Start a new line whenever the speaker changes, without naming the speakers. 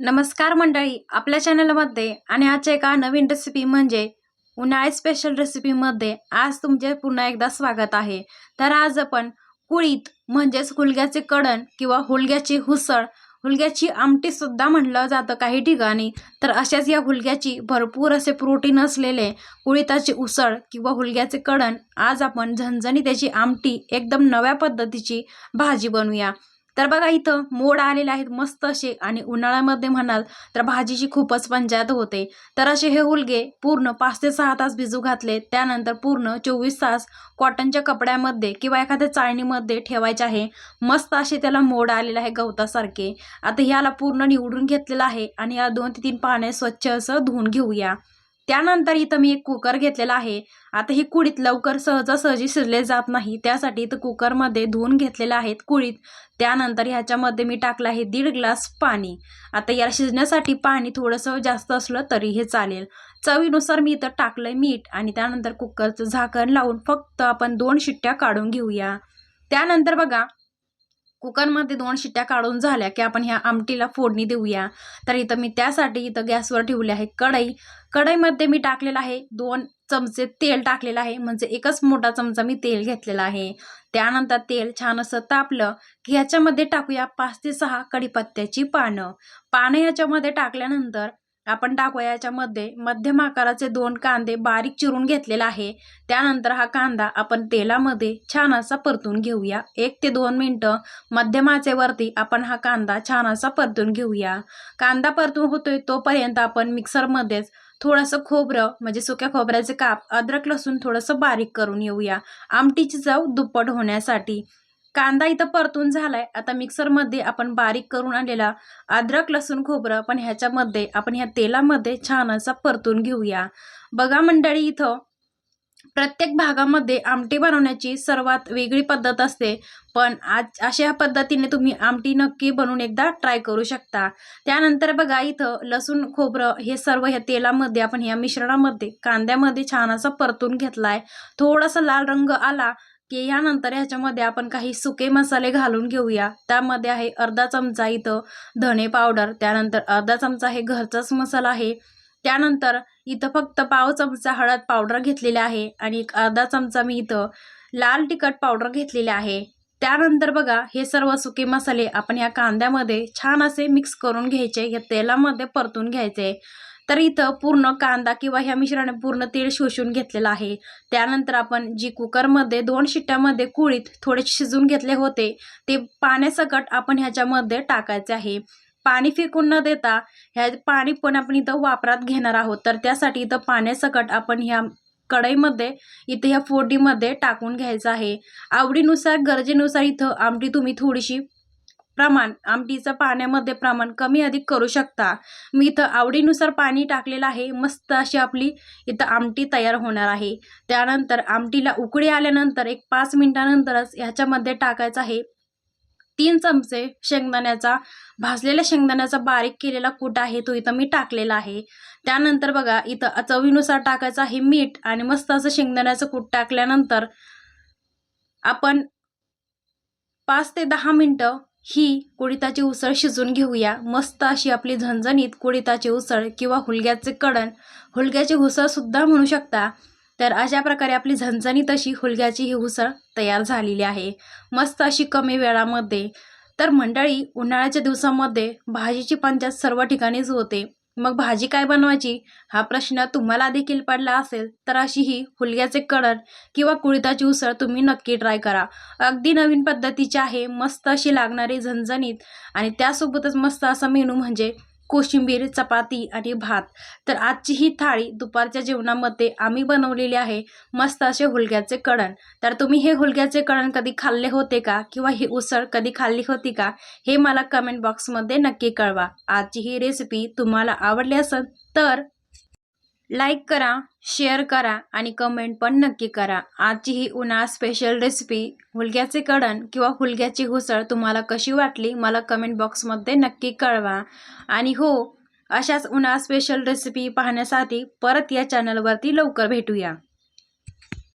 नमस्कार मंडळी आपल्या चॅनलमध्ये आणि आजच्या एका नवीन रेसिपी म्हणजे उन्हाळी स्पेशल रेसिपीमध्ये आज तुमचे पुन्हा एकदा स्वागत आहे. तर आज आपण कुळीत म्हणजेच हुलग्याचे कडण किंवा हुलग्याची हुसळ हुलग्याची आमटीसुद्धा म्हटलं जातं काही ठिकाणी. तर अशाच या हुलग्याची भरपूर असे प्रोटीन असलेले कुळीताची उसळ किंवा हुलग्याचे कडण आज आपण झणझणी त्याची आमटी एकदम नव्या पद्धतीची भाजी बनवूया. तर बघा इथं मोड आलेले आहेत मस्त असे आणि उन्हाळ्यामध्ये म्हणाल तर भाजीची खूपच पंचायत होते. तर असे हे हुलगे पूर्ण पाच ते सहा तास भिजू घातले. त्यानंतर पूर्ण चोवीस तास कॉटनच्या कपड्यामध्ये किंवा एखाद्या चाळणीमध्ये ठेवायचे आहे. मस्त असे त्याला मोड आलेले आहे गवतासारखे. आता ह्याला पूर्ण निवडून घेतलेलं आहे आणि या दोन ते तीन पाने स्वच्छ असं धुवून घेऊया. त्यानंतर इथं मी एक कुकर घेतलेला आहे. आता ही कुळीत लवकर सहजासहजी शिजले जात नाही. त्यासाठी इथं कुकरमध्ये धुवून घेतलेलं आहेत कुळीत त्यानंतर ह्याच्यामध्ये मी टाकलं आहे दीड ग्लास पाणी. आता याला शिजण्यासाठी पाणी थोडंसं जास्त असलं तरी हे चालेल. चवीनुसार मी इथं टाकलं आहे मीठ आणि त्यानंतर कुकरचं झाकण लावून फक्त आपण दोन शिट्ट्या काढून घेऊया. त्यानंतर बघा कुकरमध्ये दोन शिट्ट्या काढून झाल्या की आपण ह्या आमटीला फोडणी देऊया. तर इथं मी त्यासाठी इथं गॅसवर ठेवले आहे कढई. कढईमध्ये मी टाकलेलं आहे दोन चमचे तेल टाकलेलं आहे. म्हणजे एकच मोठा चमचा मी तेल घेतलेला आहे. त्यानंतर तेल छान असं तापलं की ह्याच्यामध्ये टाकूया पाच ते सहा कढीपत्त्याची पानं. पानं ह्याच्यामध्ये टाकल्यानंतर आपण टाकूया याच्यामध्ये मध्यम आकाराचे दोन कांदे बारीक चिरून घेतलेला आहे. त्यानंतर हा कांदा आपण तेलामध्ये छान असा परतून घेऊया. एक ते दोन मिनटं मध्यमाचेवरती आपण हा कांदा छान असा परतून घेऊया. कांदा परतून होतोय तोपर्यंत आपण मिक्सरमध्येच थोडंसं खोबरं म्हणजे सुक्या खोबऱ्याचे काप अद्रक लसूण थोडंसं बारीक करून येऊया आमटीची चव दुप्पट होण्यासाठी कांदा इथं परतून झालाय. आता मिक्सरमध्ये आपण बारीक करून आणलेला अद्रक लसूण खोबरं पण ह्याच्यामध्ये आपण ह्या तेलामध्ये छान असा परतून घेऊया. बघा मंडळी इथं प्रत्येक भागामध्ये आमटी बनवण्याची सर्वात वेगळी पद्धत असते. पण आज अशा पद्धतीने तुम्ही आमटी नक्की बनवून एकदा ट्राय करू शकता. त्यानंतर बघा इथं लसूण खोबरं हे सर्व ह्या तेलामध्ये आपण ह्या मिश्रणामध्ये कांद्यामध्ये छान असा परतून घेतलाय. थोडासा लाल रंग आला की यानंतर ह्याच्यामध्ये आपण काही सुके मसाले घालून घेऊया. त्यामध्ये आहे अर्धा चमचा इथं धणे पावडर त्यानंतर अर्धा चमचा हे घरचाच मसाला आहे. त्यानंतर इथं फक्त पाव चमचा हळद पावडर घेतलेला आहे आणि एक अर्धा चमचा मी इथं लाल तिखट पावडर घेतलेले आहे. त्यानंतर बघा हे सर्व सुके मसाले आपण या कांद्यामध्ये छान असे मिक्स करून घ्यायचे या तेलामध्ये परतून घ्यायचे. तर इथं पूर्ण कांदा किंवा ह्या मिश्रणाने पूर्ण तेल शोषून घेतलेलं आहे. त्यानंतर आपण जी कुकरमध्ये दोन शिट्ट्यामध्ये कुळीत थोडे शिजून घेतले होते ते पाण्यासकट आपण ह्याच्यामध्ये टाकायचे आहे. पाणी फेकून न देता ह्या पाणी पण आपण इथं वापरात घेणार आहोत. तर त्यासाठी इथं पाण्यासकट आपण ह्या कढईमध्ये इथे ह्या फोडीमध्ये टाकून घ्यायचं आहे. आवडीनुसार गरजेनुसार इथं आमटी तुम्ही थोडीशी प्रमाण आमटीचं पाण्यामध्ये प्रमाण कमी अधिक करू शकता. मी इथं आवडीनुसार पाणी टाकलेलं आहे. मस्त अशी आपली इथं आमटी तयार होणार आहे. त्यानंतर आमटीला उकळी आल्यानंतर एक पाच मिनिटानंतरच ह्याच्यामध्ये टाकायचं आहे. तीन चमचे शेंगदाण्याचा भाजलेल्या शेंगदाण्याचा बारीक केलेला कूट आहे तो इथं मी टाकलेला आहे. त्यानंतर बघा इथं चवीनुसार टाकायचं आहे मीठ आणि मस्त असं शेंगदाण्याचं कूट टाकल्यानंतर आपण पाच ते दहा मिनटं ही कुळिताची उसळ शिजून घेऊया. मस्त अशी आपली झणझणीत कुळिताची उसळ किंवा हुलग्याचे कडण. हुलग्याची उसळसुद्धा म्हणू शकता. तर अशा प्रकारे आपली झणझणीत अशी हुलग्याची ही उसळ तयार झालेली आहे. मस्त अशी कमी वेळामध्ये. तर मंडळी उन्हाळ्याच्या दिवसामध्ये भाजीची पंचायत सर्व ठिकाणीच होते. मग भाजी काय बनवायची? हा प्रश्न तुम्हाला देखील पडला असेल तर अशी ही हुलग्याचे कडण किंवा कुळिताची उसळ तुम्ही नक्की ट्राय करा. अगदी नवीन पद्धतीची आहे मस्त अशी लागणारी झणझणीत आणि त्यासोबतच मस्त असा मेनू म्हणजे कोशिंबीर चपाती आणि भात. तर आजची ही थाळी दुपारच्या जेवणामध्ये आम्ही बनवलेली आहे मस्त असे हुलग्याचे कळण तर तुम्ही हे हुलग्याचे कळण कधी खाल्ले होते का? किंवा ही उसळ कधी खाल्ली होती का? हे मला कमेंट बॉक्समध्ये नक्की कळवा. आजची ही रेसिपी तुम्हाला आवडली असेल तर लाईक करा शेअर करा आणि कमेंट पण नक्की करा. आजची ही उन्हाळा स्पेशल रेसिपी हुलग्याचे कडण किंवा हुलग्याची हुसळ तुम्हाला कशी वाटली मला कमेंट बॉक्समध्ये नक्की कळवा. आणि हो अशाच उन्हाळा स्पेशल रेसिपी पाहण्यासाठी परत या चॅनलवरती लवकर भेटूया.